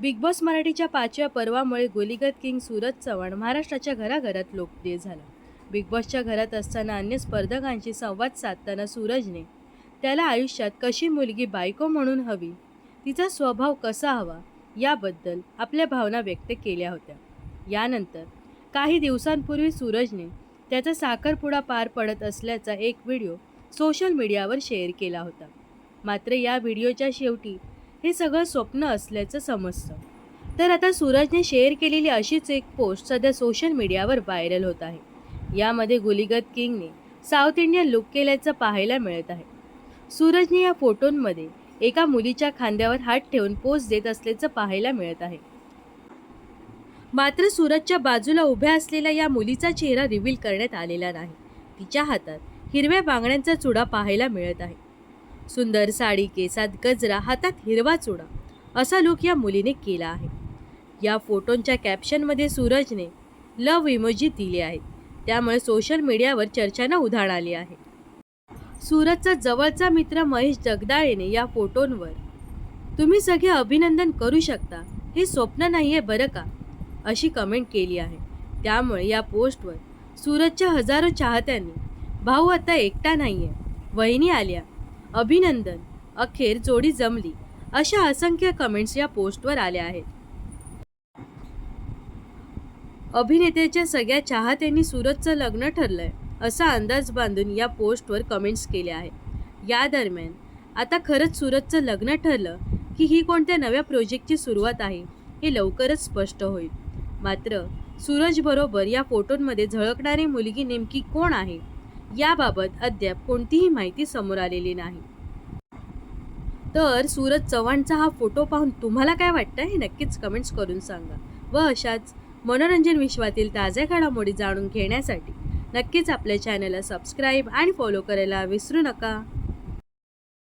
Big boss मराठीच्या पाचव्या पर्वामुळे गोलीगत किंग सूरज चव्हाण महाराष्ट्राच्या घराघरात लोकप्रिय झाला. बिग बॉसच्या घरात असताना अन्य स्पर्धकांशी संवाद साधताना सूरजने त्याला आयुष्यात कशी मुलगी बायको म्हणून हवी तिचा स्वभाव कसा हवा याबद्दल आपल्या भावना व्यक्त केल्या होत्या. यानंतर काही दिवसांपूर्वी सूरजने त्याचा साखरपुडा पार पडत असल्याचा एक व्हिडिओ सोशल मीडियावर शेअर केला होता. मात्र या व्हिडिओच्या शेवटी हे सगळं स्वप्न असल्याचं समजतं. तर आता सूरजने शेअर केलेली अशीच एक पोस्ट सध्या सोशल मीडियावर व्हायरल होत आहे. यामध्ये गुलीगत किंगने साऊथ इंडियन लुक केल्याचं पाहायला मिळत आहे. सूरजने या फोटोंमध्ये एका मुलीच्या खांद्यावर हात ठेवून पोस्ट देत असल्याचं पाहायला मिळत आहे. मात्र सूरजच्या बाजूला उभ्या असलेल्या या मुलीचा चेहरा रिव्हील करण्यात आलेला नाही. तिच्या हातात हिरव्या बांगड्यांचा चुडा पाहायला मिळत आहे. सुंदर साडी केसात गजरा हातात हिरवा चुडा असा लुक या मुलीने केला आहे. या फोटोंच्या कॅप्शनमध्ये सूरजने लव इमोजी दिले आहेत त्यामुळे सोशल मीडियावर चर्चांना उधाण आली आहे. सूरजचा जवळचा मित्र महेश जगदाळेने या फोटोंवर तुम्ही सगळे अभिनंदन करू शकता हे स्वप्न नाही आहे बरं का? अशी कमेंट केली आहे. त्यामुळे या पोस्टवर सूरजच्या हजारो चाहत्यांनी भाऊ आता एकटा नाही आहे वहिनी आल्या. अभिनंदन. अखेर जोडी जमली. अशा असंख्य कमेंट्स या पोस्टवर आल्या आहेत. अभिनेत्याच्या सगळ्या चाहत्यांनी सूरजचं लग्न ठरलंय असा अंदाज बांधून या पोस्टवर कमेंट्स केल्या आहेत. या दरम्यान आता खरंच सूरजचं लग्न ठरलं की ही कोणत्या नव्या प्रोजेक्टची सुरुवात आहे हे लवकरच स्पष्ट होईल. मात्र सूरजबरोबर या फोटोंमध्ये झळकणारी मुलगी नेमकी कोण आहे? याबाबत अद्याप कोणतीही माहिती समोर आलेली नाही. तर सूरज चव्हाणचा हा फोटो पाहून तुम्हाला काय वाटतं हे नक्कीच कमेंट्स करून सांगा व अशाच मनोरंजन विश्वातील ताज्या घडामोडी जाणून घेण्यासाठी नक्कीच आपल्या चॅनलला सबस्क्राईब आणि फॉलो करायला विसरू नका.